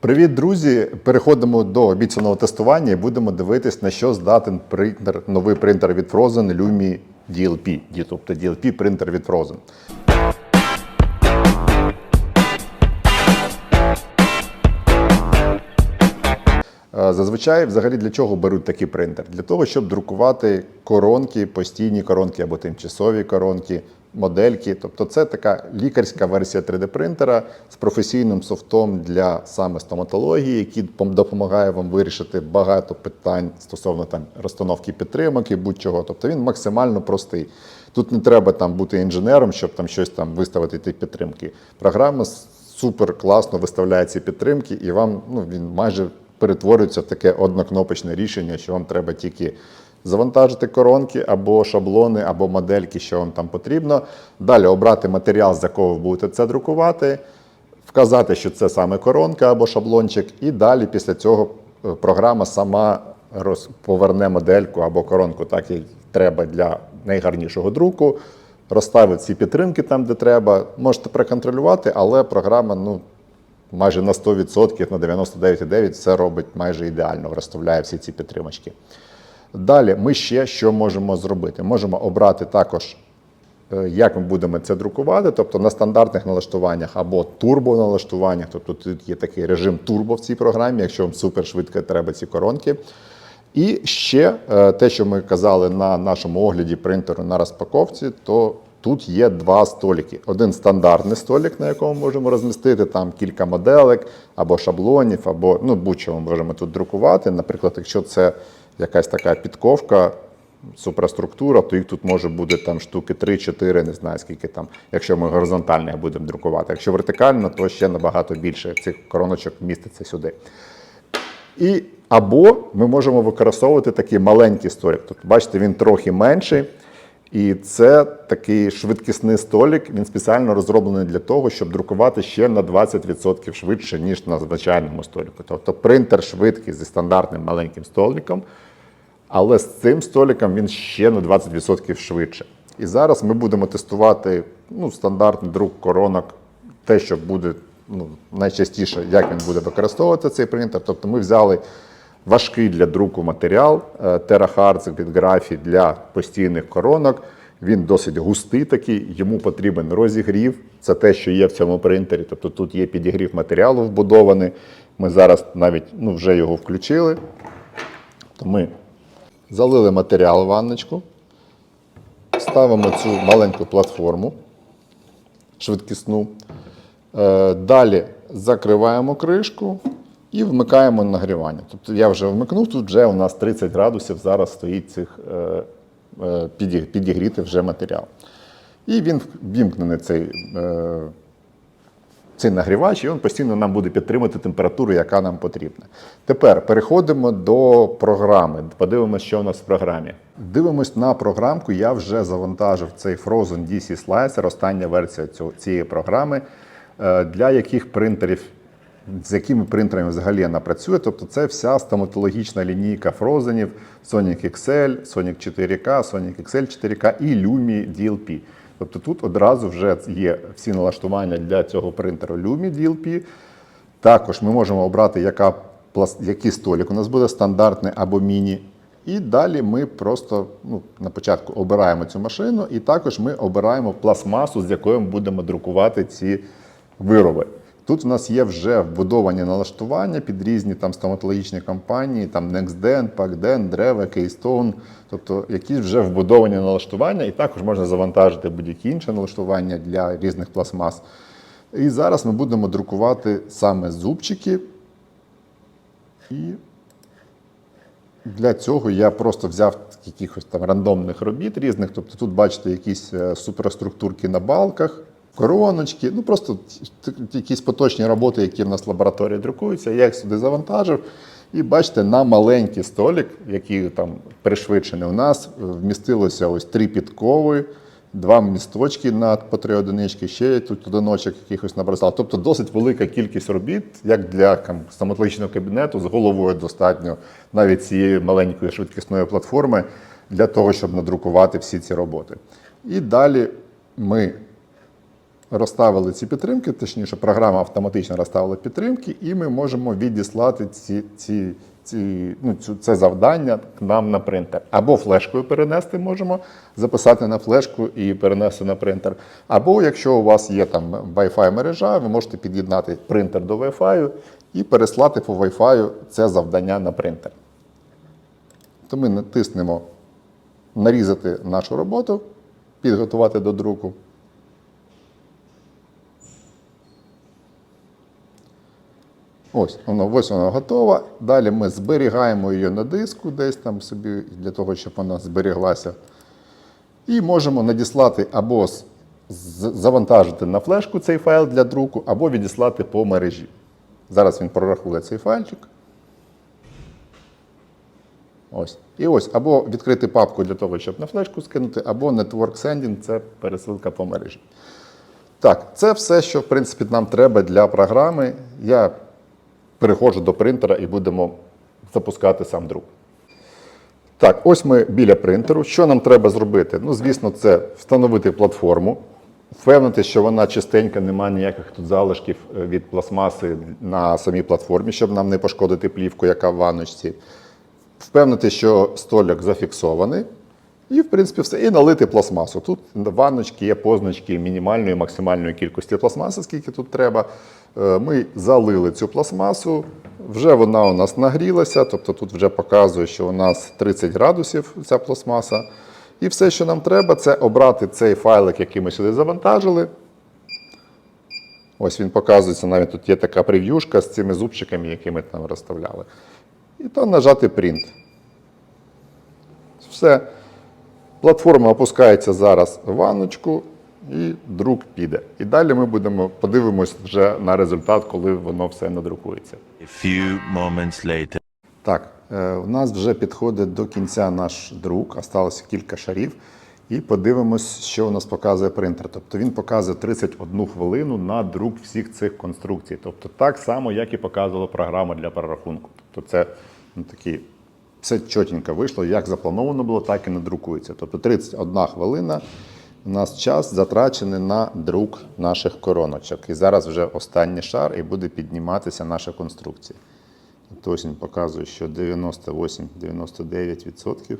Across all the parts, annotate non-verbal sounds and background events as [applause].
Привіт, друзі! Переходимо до обіцяного тестування і будемо дивитись, на що здатен принтер, новий принтер від Frozen Lumi DLP, тобто DLP принтер від Frozen. Зазвичай, взагалі, для чого беруть такий принтер? Для того, щоб друкувати коронки, постійні коронки або тимчасові коронки, модельки. Тобто, це така лікарська версія 3D-принтера з професійним софтом для саме стоматології, який допомагає вам вирішити багато питань стосовно там розстановки підтримок і будь-чого. Тобто він максимально простий. Тут не треба там бути інженером, щоб там щось там виставити ті підтримки. Програма супер класно виставляє ці підтримки, і вам ну, він майже перетворюється в таке однокнопочне рішення, що вам треба тільки завантажити коронки або шаблони, або модельки, що вам там потрібно. Далі обрати матеріал, з якого ви будете це друкувати, вказати, що це саме коронка або шаблончик, і далі після цього е, програма сама поверне модельку або коронку, так як треба для найгарнішого друку. Розставить ці підтримки там, де треба. Можете проконтролювати, але програма ну, майже на 100%, на 99,9% все робить майже ідеально, розставляє всі ці підтримочки. Далі ми ще що можемо зробити? Можемо обрати також, е, як ми будемо це друкувати, тобто на стандартних налаштуваннях або турбоналаштуваннях. Тобто тут є такий режим турбо в цій програмі, якщо вам супер швидко треба ці коронки. І ще е, те, що ми казали на нашому огляді принтеру на розпаковці, то тут є два столики. Один стандартний столик, на якому можемо розмістити там кілька моделек або шаблонів, або ну, будь-що ми можемо тут друкувати. Наприклад, якщо це якась така підковка, суперструктура, то їх тут може бути там штуки 3-4, не знаю скільки там, якщо ми горизонтально будемо друкувати. Якщо вертикально, то ще набагато більше цих короночок міститься сюди. І або ми можемо використовувати такий маленький столик. Тобто, бачите, він трохи менший. І це такий швидкісний столик. Він спеціально розроблений для того, щоб друкувати ще на 20% швидше, ніж на звичайному столику. Тобто принтер швидкий зі стандартним маленьким столиком, але з цим столиком він ще на 20% швидше. І зараз ми будемо тестувати ну, стандартний друк коронок, те, що буде ну, найчастіше, як він буде використовувати цей принтер. Тобто ми взяли важкий для друку матеріал е, TeraHards від графі для постійних коронок. Він досить густий такий, йому потрібен розігрів. Це те, що є в цьому принтері. Тобто тут є підігрів матеріалу вбудований. Ми зараз навіть ну, вже його включили. То ми залили матеріал в ванночку, ставимо цю маленьку платформу швидкісну. Е, Далі закриваємо кришку і вмикаємо нагрівання. Тобто я вже вмикнув, тут вже у нас 30 градусів зараз стоїть цих е, е, підіг- підігріти вже матеріал. І він вімкнений цей, е, цей нагрівач, і він постійно нам буде підтримувати температуру, яка нам потрібна. Тепер переходимо до програми. Подивимося, що у нас в програмі. Дивимось на програмку. Я вже завантажив цей Frozen DC Slicer, остання версія цієї програми, для яких принтерів. З якими принтерами взагалі вона працює? Тобто це вся стоматологічна лінійка Фрозенів, Sonic XL, Sonic 4K, Sonic XL 4K і Lumi DLP. Тобто тут одразу вже є всі налаштування для цього принтеру Lumi DLP. Також ми можемо обрати, яка, який столик у нас буде, стандартний або міні. І далі ми просто ну, на початку обираємо цю машину, і також ми обираємо пластмасу, з якою ми будемо друкувати ці вироби. Тут у нас є вже вбудовані налаштування під різні там стоматологічні компанії, там NextDent, PacDent, Dreva, Keystone, тобто якісь вже вбудовані налаштування, і також можна завантажити будь-які інші налаштування для різних пластмас. І зараз ми будемо друкувати саме зубчики. І для цього я просто взяв якихось там рандомних робіт різних. Тобто тут бачите якісь е, суперструктурки на балках, короночки, ну просто якісь поточні роботи, які в нас в лабораторії друкуються. Я їх сюди завантажив. І бачите, на маленький столик, який там пришвидшений у нас, вмістилося ось три підкови, два місточки на по три одинички, ще тут одиночок якихось набросав. Тобто досить велика кількість робіт, як для стоматологічного кабінету, з головою достатньо навіть цієї маленької швидкісної платформи для того, щоб надрукувати всі ці роботи. І далі ми розставили ці підтримки, точніше, програма автоматично розставила підтримки, і ми можемо відіслати ці, ці, ці, ну, це завдання к нам на принтер. Або флешкою перенести можемо, записати на флешку і перенести на принтер. Або якщо у вас є там Wi-Fi мережа, ви можете під'єднати принтер до Wi-Fi і переслати по Wi-Fi це завдання на принтер. То ми натиснемо нарізати нашу роботу, підготувати до друку. Ось воно, ось вона готова. Далі ми зберігаємо її на диску десь там собі, для того, щоб вона зберіглася. І можемо надіслати або завантажити на флешку цей файл для друку, або відіслати по мережі. Зараз він прорахує цей файлчик. Ось. І ось, або відкрити папку для того, щоб на флешку скинути, або Network Sending це пересилка по мережі. Так, це все, що в принципі нам треба для програми. Я переходжу до принтера і будемо запускати сам друк. Так, ось ми біля принтеру. Що нам треба зробити? Ну, звісно, це встановити платформу, впевнити, що вона чистенька, немає ніяких тут залишків е, від пластмаси на самій платформі, щоб нам не пошкодити плівку, яка в ванночці. Впевнити, що столик зафіксований. І, в принципі, все. І налити пластмасу. Тут ванночки є позначки мінімальної і максимальної кількості пластмаси, скільки тут треба. Е, Ми залили цю пластмасу, вже вона у нас нагрілася, тобто тут вже показує, що у нас 30 градусів ця пластмаса. І все, що нам треба, це обрати цей файлик, який ми сюди завантажили. Ось він показується, навіть тут є така прев'юшка з цими зубчиками, які ми там розставляли. І то нажати Print. Все. Платформа опускається зараз в ванночку і друк піде. І далі ми будемо подивимось вже на результат, коли воно все надрукується. A few moments later. Так, е, у нас вже підходить до кінця наш друк, осталося кілька шарів. І подивимось, що у нас показує принтер. Тобто він показує 31 хвилину на друк всіх цих конструкцій. Тобто так само, як і показувала програма для перерахунку. Тобто це ну, такі, все чотенько вийшло, як заплановано було, так і надрукується. Тобто 31 хвилина у нас час затрачений на друк наших короночок. І зараз вже останній шар і буде підніматися наша конструкція. Ось він показує, що 98-99%.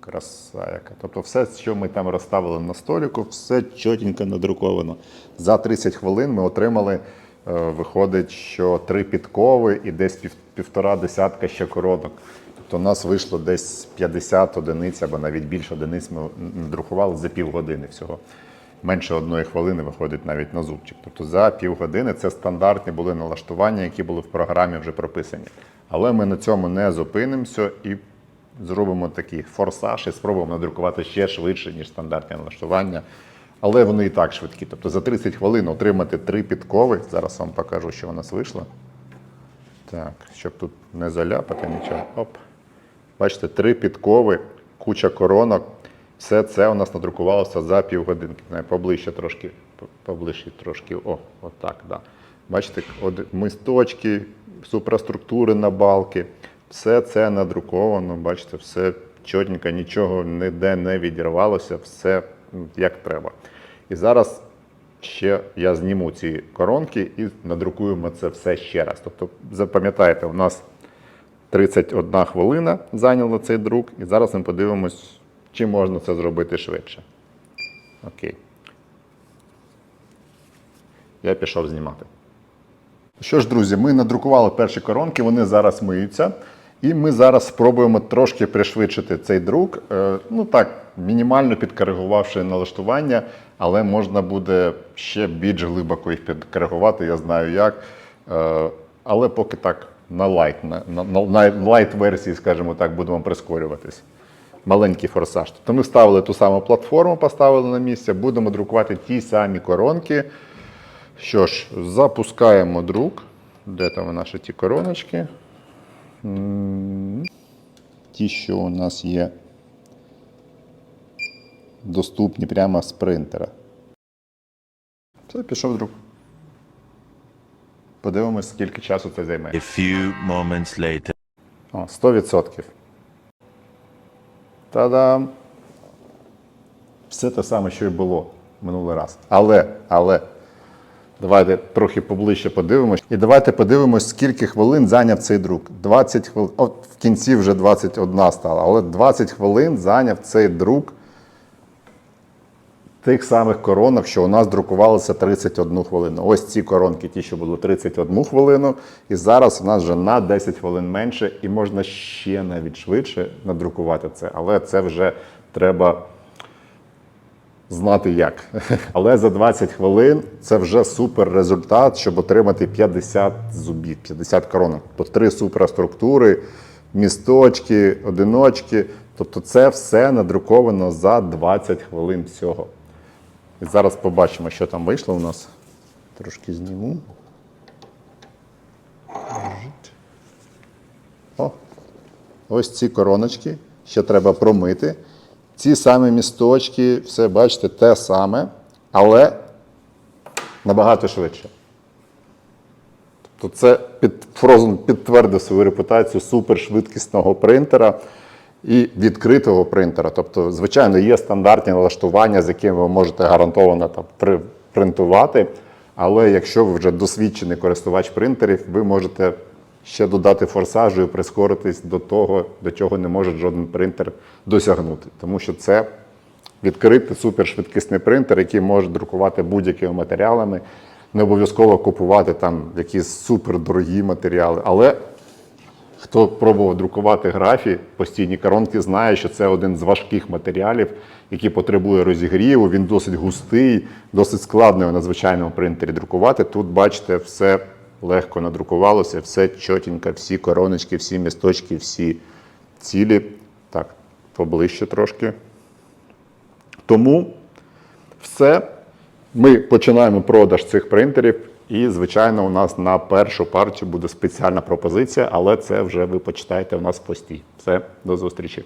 Краса яка. Тобто все, що ми там розставили на століку, все чотенько надруковано. За 30 хвилин ми отримали, е, виходить, що три підкови і десь півтора десятка ще коронок. Тобто у нас вийшло десь 50 одиниць або навіть більше одиниць ми надрукували за півгодини всього. Менше одної хвилини виходить навіть на зубчик. Тобто за півгодини це стандартні були налаштування, які були в програмі вже прописані. Але ми на цьому не зупинимося і зробимо такий форсаж і спробуємо надрукувати ще швидше, ніж стандартні налаштування. Але вони і так швидкі. Тобто за 30 хвилин отримати три підкови. Зараз вам покажу, що у нас вийшло. Так, щоб тут не заляпати нічого. Оп. Бачите, три підкови, куча коронок. Все це у нас надрукувалося за півгодинки. Поближче трошки, поближче трошки. О, отак, да. Бачите, от мисточки, супроструктури на балки. Все це надруковано, бачите, все чотненько, нічого ніде не відірвалося, все як треба. І зараз ще я зніму ці коронки і надрукуємо це все ще раз. Тобто, запам'ятайте, у нас 31 хвилина зайняло цей друк, і зараз ми подивимось, чи можна це зробити швидше. Окей. Я пішов знімати. Що ж, друзі, ми надрукували перші коронки, вони зараз миються. І ми зараз спробуємо трошки пришвидшити цей друк. Е, Ну так, мінімально підкоригувавши налаштування, але можна буде ще більш глибоко їх підкоригувати, я знаю як. Е, Але поки так на лайт, на, на, на лайт версії, скажімо так, будемо прискорюватись. Маленький форсаж. Тобто ми ставили ту саму платформу, поставили на місце, будемо друкувати ті самі коронки. Що ж, запускаємо друк. Де там наші ті короночки? Ті, що у нас є доступні прямо з принтера. Все, пішов друк. Подивимось, скільки часу це займе. A few moments later. О, 100%. Та-дам! Все те саме, що і було. минулий раз. Але, але, давайте трохи поближче подивимось. І давайте подивимось, скільки хвилин зайняв цей друк. 20 хвилин. От в кінці вже 21 стала, але 20 хвилин зайняв цей друк тих самих коронок, що у нас друкувалося 31 хвилину. Ось ці коронки, ті, що було 31 хвилину, і зараз у нас вже на 10 хвилин менше, і можна ще навіть швидше надрукувати це. Але це вже треба знати як. [laughs] Але за 20 хвилин це вже супер результат, щоб отримати 50 зубів, 50 коронок. По три суперструктури, місточки, одиночки. Тобто це все надруковано за 20 хвилин всього. І зараз побачимо, що там вийшло у нас. Трошки зніму. О, ось ці короночки. Ще треба промити. Ці самі місточки, все бачите, те саме, але набагато швидше. Тобто це під, Frozen підтвердив свою репутацію супершвидкісного принтера і відкритого принтера. Тобто, звичайно, є стандартні налаштування, з якими ви можете гарантовано там, при- принтувати. Але якщо ви вже досвідчений користувач принтерів, ви можете ще додати форсажу і прискоритись до того, до чого не може жоден принтер досягнути. Тому що це відкритий супершвидкісний принтер, який може друкувати будь-якими матеріалами. Не обов'язково купувати там якісь супердорогі матеріали. Але хто пробував друкувати графі, постійні коронки, знає, що це один з важких матеріалів, який потребує розігріву. Він досить густий, досить складно його на звичайному принтері друкувати. Тут, бачите, все легко надрукувалося, все чотенько, всі короночки, всі місточки, всі цілі. Так, поближче трошки. Тому все. Ми починаємо продаж цих принтерів, і, звичайно, у нас на першу партію буде спеціальна пропозиція, але це вже ви почитаєте у нас в пості. Все, до зустрічі.